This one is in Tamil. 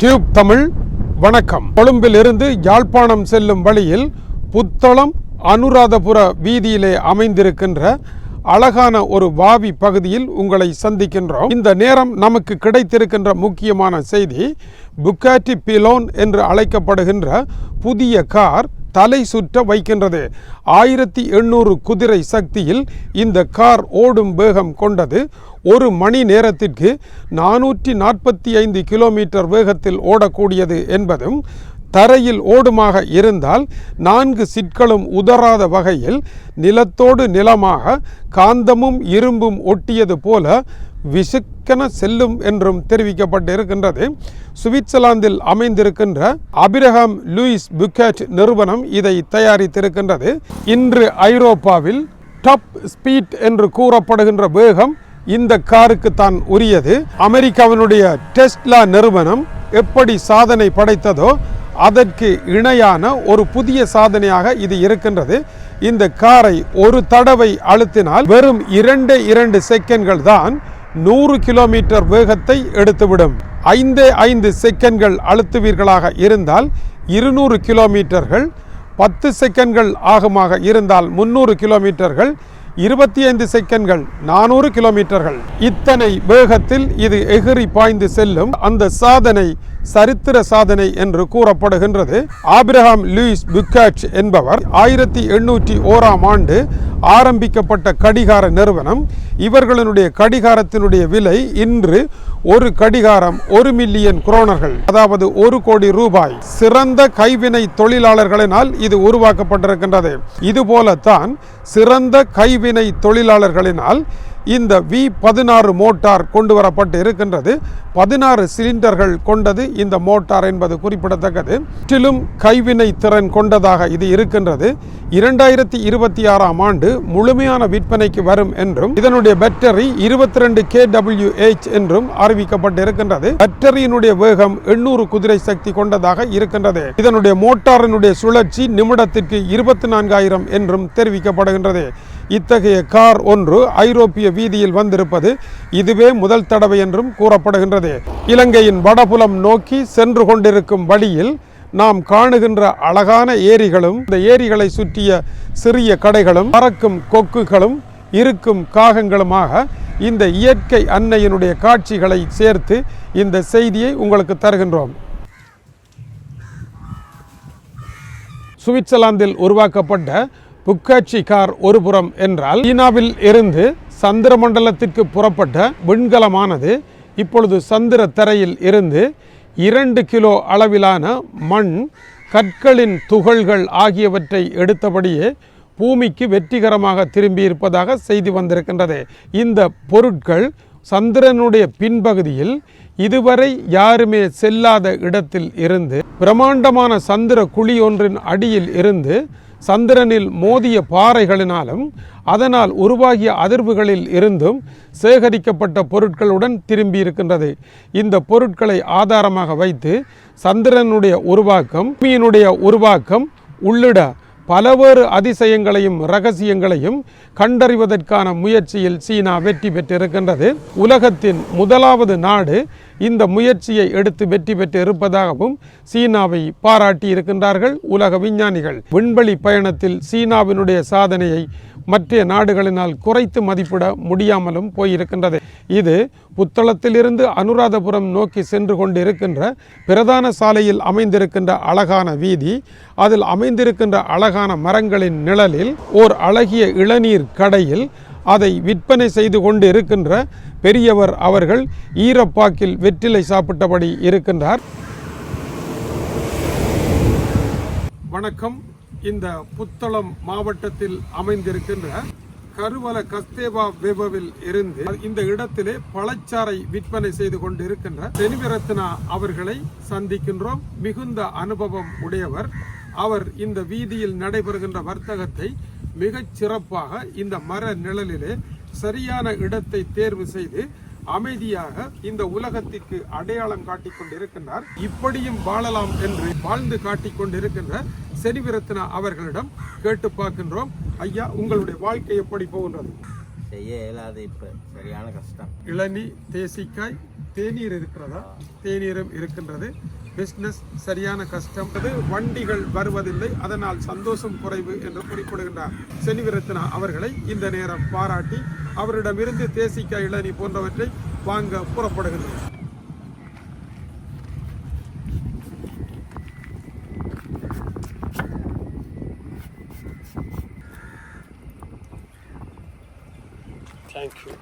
டியூப் தமிழ் வணக்கம். கொழும்பில் இருந்து யாழ்ப்பாணம் செல்லும் வழியில் புத்தளம் அனுராதபுர வீதியிலே அமைந்திருக்கின்ற அழகான ஒரு வாவி பகுதியில் உங்களை சந்திக்கின்றோம். இந்த நேரம் நமக்கு கிடைத்திருக்கின்ற முக்கியமான செய்தி புக்காட்டி பிலோன் என்று அழைக்கப்படுகின்ற புதிய கார் தலை சுற்ற வைக்கின்றது. ஆயிரத்தி எண்ணூறு குதிரை சக்தியில் இந்த கார் ஓடும் வேகம் கொண்டது. ஒரு மணி நேரத்திற்கு நானூற்றி நாற்பத்தி ஐந்து கிலோமீட்டர் வேகத்தில் ஓடக்கூடியது என்பதும் தரையில் ஓடுமாக இருந்தால் நான்கு சிற்களும் உதறாத வகையில் நிலத்தோடு நிலமாக காந்தமும் இரும்பும் ஒட்டியது போல விசுக் விசுக்கென செல்லும் என்றும் தெரிவிக்கப்பட்டு இருக்கின்றது சுவிட்சர்லாந்தில் அமைந்திருக்கின்ற அபிரஹாம் லூயிஸ் புக்கேட் நிறுவனம் இதை தயாரித்திருக்கின்றது. இன்று ஐரோப்பாவில் டாப் ஸ்பீட் என்று கூறப்படுகின்ற வேகம் இந்த காருக்கு தான் உரியது. அமெரிக்காவினுடைய டெஸ்ட்லா நிறுவனம் எப்படி சாதனை படைத்ததோ அதற்கு இணையான ஒரு புதிய சாதனையாக இது இருக்கின்றது. இந்த காரை ஒரு தடவை அழுத்தினால் வெறும் இரண்டு இரண்டு செகண்ட்கள் தான் நூறு கிலோமீட்டர் வேகத்தை எடுத்துவிடும். ஐந்தே ஐந்து செகண்ட்கள் அழுத்துவீர்களாக இருந்தால் இருநூறு கிலோமீட்டர்கள் பத்து செகண்ட்கள் ஆகமாக இருந்தால் முந்நூறு கிலோமீட்டர்கள் இருபத்தி ஐந்து செகண்ட்கள் நானூறு கிலோமீட்டர்கள். இத்தனை வேகத்தில் இது எகிரி பாய்ந்து செல்லும். அந்த சாதனை சரித்திர சாதனை என்று கூறப்படுகின்றது. ஆபிரஹாம் லூயிஸ் புக்காட்ச் என்பவர் ஆயிரத்தி எண்ணூற்றி ஓராம் ஆண்டு ஆரம்பிக்கப்பட்ட கடிகார நிறுவனம். இவர்களுடைய கடிகாரத்தினுடைய விலை இன்று ஒரு கடிகாரம் ஒரு மில்லியன் குரோனர்கள் அதாவது ஒரு கோடி ரூபாய். சிறந்த கைவினை தொழிலாளர்களினால் இது உருவாக்கப்பட்டிருக்கின்றது. இதுபோலத்தான் சிறந்த கைவினை தொழிலாளர்களினால் இந்த வி பதினாறு மோட்டார் கொண்டு வரப்பட்டு இருக்கின்றது. பதினாறு சிலிண்டர்கள் கொண்டது இந்த மோட்டார் என்பது குறிப்பிடத்தக்கது. முற்றிலும் கைவினை திறன் கொண்டதாக இது இருக்கின்றது. இரண்டாயிரத்தி இருபத்தி ஆறாம் ஆண்டு முழுமையான விற்பனைக்கு வரும் என்றும் இதனுடைய பேட்டரி இருபத்தி ரெண்டு கே டபிள்யூ ஹெச் என்றும் அறிவிக்கப்பட்டிருக்கின்றது. பேட்டரியினுடைய வேகம் எண்ணூறு குதிரை சக்தி கொண்டதாக இருக்கின்றது. இதனுடைய மோட்டாரினுடைய சுழற்சி நிமிடத்திற்கு இருபத்தி நான்காயிரம் என்றும் தெரிவிக்கப்படுகின்றது. இத்தகைய கார் ஒன்று ஐரோப்பிய வீதியில் வந்திருப்பது இதுவே முதல் தடவை என்றும் கூறப்படுகின்றது. இலங்கையின் வடபுலம் நோக்கி சென்று கொண்டிருக்கும் வழியில் நாம் காணுகின்ற அழகான ஏரிகளும் இந்த ஏரிகளை சுற்றிய சிறிய கடைகளும் பறக்கும் கொக்குகளும் இருக்கும் காகங்களுமாக இந்த இயற்கை அன்னையினுடைய காட்சிகளை சேர்த்து இந்த செய்தியை உங்களுக்கு தருகின்றோம். சுவிட்சர்லாந்தில் உருவாக்கப்பட்ட புக்காட்சி கார் ஒருபுறம் என்றால் சீனாவில் இருந்து சந்திர மண்டலத்திற்கு புறப்பட்ட விண்கலமானது இப்பொழுது சந்திர தரையில் இருந்து இரண்டு கிலோ அளவிலான மண் கற்களின் துகள்கள் ஆகியவற்றை எடுத்தபடியே பூமிக்கு வெற்றிகரமாக திரும்பி இருப்பதாக செய்தி வந்திருக்கின்றது. இந்த பொருட்கள் சந்திரனுடைய பின்பகுதியில் இதுவரை யாருமே செல்லாத இடத்தில் இருந்து பிரமாண்டமான சந்திர குழி ஒன்றின் அடியில் இருந்து சந்திரனில் மோதிய பாறைகளினாலும் அதனால் உருவாகிய அதிர்வுகளில் இருந்தும் சேகரிக்கப்பட்ட பொருட்களுடன் திரும்பியிருக்கின்றது. இந்த பொருட்களை ஆதாரமாக வைத்து சந்திரனுடைய உருவாக்கம் பூமியினுடைய உருவாக்கம் உள்ளிட பலவேறு அதிசயங்களையும் ரகசியங்களையும் கண்டறிவதற்கான முயற்சியில் சீனா வெற்றி பெற்றிருக்கின்றது. உலகத்தின் முதலாவது நாடு இந்த முயற்சியை எடுத்து வெற்றி பெற்று இருப்பதாகவும் சீனாவை பாராட்டி இருக்கின்றார்கள் உலக விஞ்ஞானிகள். விண்வெளி பயணத்தில் சீனாவினுடைய சாதனையை மற்ற நாடுகளினால் குறைத்து மதிப்பிட முடியாமலும் போயிருக்கின்றது. இது புத்தளத்திலிருந்து அனுராதபுரம் நோக்கி சென்று கொண்டிருக்கின்ற பிரதான சாலையில் அமைந்திருக்கின்ற அழகான வீதி. அதில் அமைந்திருக்கின்ற அழகான மரங்களின் நிழலில் ஓர் அழகிய இளநீர் கடையில் அதை விற்பனை செய்து கொண்டு இருக்கின்ற பெரியவர் அவர்கள் ஈரப்பாக்கில் வெற்றிலை சாப்பிட்டபடி இருக்கின்றார். வணக்கம். இந்த புத்தளம் மாவட்டத்தில் அமைந்திருக்கின்ற கருவல கஸ்தேவா வெபவில் இருந்து இந்த இடத்திலே பழச்சாறை விற்பனை செய்து கொண்டிருக்கின்ற செனிவிரத்னா அவர்களை சந்திக்கின்றோம். மிகுந்த அனுபவம் உடையவர். அவர் இந்த வீதியில் நடைபெறுகின்ற வர்த்தகத்தை மிகச் சிறப்பாக இந்த மர நிழலிலே சரியான இடத்தை தேர்வு செய்து அமைதியாக இந்த உலகத்திற்கு அடையாளம் காட்டிக் கொண்டிருக்கின்றார் இப்படியும் வாழலாம் என்று வாழ்ந்து காட்டிக் கொண்டிருக்கின்ற செனிவிரத்னா அவர்களிடம் கேட்டு பார்க்கின்றோம். ஐயா உங்களுடைய வாழ்க்கை எப்படி போகின்றது? செய்ய இயலாது இப்போ. சரியான கஷ்டம். இளநி தேசிக்காய் தேநீர் இருக்கிறதா? தேநீரும் இருக்கின்றது. பிஸ்னஸ் சரியான கஷ்டம். வண்டிகள் வருவதில்லை. அதனால் சந்தோஷம் குறைவு என்று குறிப்பிடுகின்றார். செனிவிரத்னா அவர்களை இந்த நேரம் பாராட்டி அவரிடமிருந்து தேசிக்க இளநி போன்றவற்றை வாங்க புறப்படுகின்றனர் Thank you.